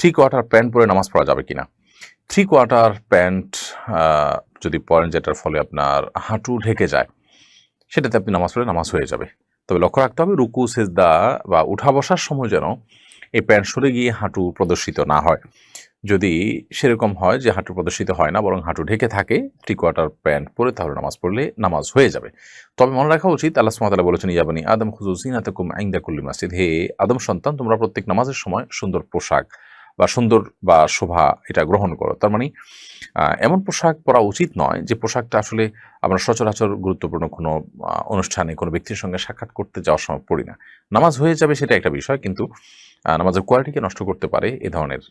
Three quarter pant পরে নামাজ পড়া যাবে কিনা? থ্রি কোয়ার্টার প্যান্ট যদি পরেন যেটার ফলে আপনার হাঁটু ঢেকে যায়, সেটাতে আপনি নামাজ পড়ে নামাজ হয়ে যাবে। তবে লক্ষ্য রাখতে হবে, রুকু, সেজদা বা উঠা বসার সময় যেন এই প্যান্ট সরে গিয়ে হাঁটু প্রদর্শিত না হয়। যদি সেরকম হয় যে হাঁটু প্রদর্শিত হয় না, বরং হাঁটু ঢেকে থাকে থ্রি কোয়ার্টার প্যান্ট পরে তাহলে নামাজ পড়লে নামাজ হয়ে যাবে। তবে মনে রাখা উচিত, আল্লাহ সুমাতালা বলেছেন ইয়াবানি আদম হুজুসিন আতকুম আইন্দা কুল্লি মাসজিদ। হে আদম সন্তান, তোমরা প্রত্যেক নামাজের সময় সুন্দর পোশাক বা সুন্দর বা শোভা এটা গ্রহণ করো। তার মানে এমন পোশাক পরা উচিত নয় যে পোশাকটা আসলে আমরা সচরাচর গুরুত্বপূর্ণ কোনো অনুষ্ঠানে, কোনো ব্যক্তির সঙ্গে সাক্ষাৎ করতে যাওয়ার সময় পড়ি না। নামাজ হয়ে যাবে সেটা একটা বিষয় কিন্তু নামাজের কোয়ালিটিকে নষ্ট করতে পারে এ ধরনের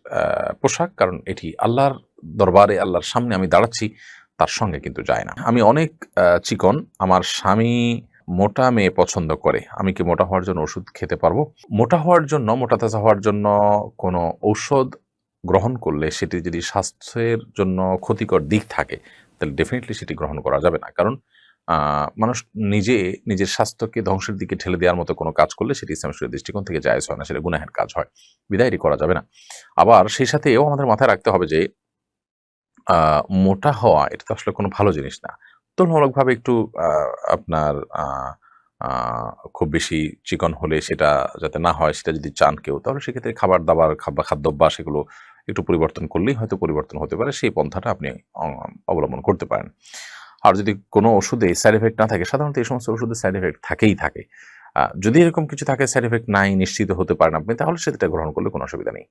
পোশাক কারণ এটি আল্লাহর দরবারে, আল্লাহর সামনে আমি দাঁড়াচ্ছি, তার সঙ্গে কিন্তু যায় না। আমি অনেক চিকন, আমার স্বামী মোটা মেয়ে পছন্দ করে। আমি কি মোটা হওয়ার জন্য ওষুধ খেতে পারব? মোটা হওয়ার জন্য, মোটা তাজা হওয়ার জন্য কোনো ঔষধ গ্রহণ করলে সেটি যদি স্বাস্থ্যের জন্য ক্ষতিকর দিক থাকে, তাহলে ডেফিনেটলি সেটি গ্রহণ করা যাবে না। কারণ মানুষ নিজে, নিজের স্বাস্থ্যকে ধ্বংসের দিকে ঠেলে দেওয়ার মতো কোনো কাজ করলে সেটি ইসলামের দৃষ্টিকোণ থেকে জায়জ হয় না, সেটা গুনাহের কাজ হয়। বিদায়টি করা যাবে না। আবার সেই সাথে এও আমাদের মাথায় রাখতে হবে যে মোটা হওয়া, এটা তো আসলে কোনো ভালো জিনিস না। তুলনামূলকভাবে একটু আপনার খুব বেশি চিকন হলে সেটা যাতে না হয়, সেটা যদি চান কেউ, তাহলে সেক্ষেত্রে খাবার দাবার খাবার খাদ্যাভ্যাস এগুলো একটু পরিবর্তন করলেই হয়তো পরিবর্তন হতে পারে, সেই পন্থাটা আপনি অবলম্বন করতে পারেন। আর যদি কোনো ওষুধে সাইড এফেক্ট না থাকে, সাধারণত এই সমস্ত ওষুধে সাইড এফেক্ট থাকেই থাকে। যদি এরকম কিছু থাকে সাইড এফেক্ট নাই, নিশ্চিত হতে পারেন আপনি, তাহলে সেটা গ্রহণ করলে কোনো অসুবিধা নেই।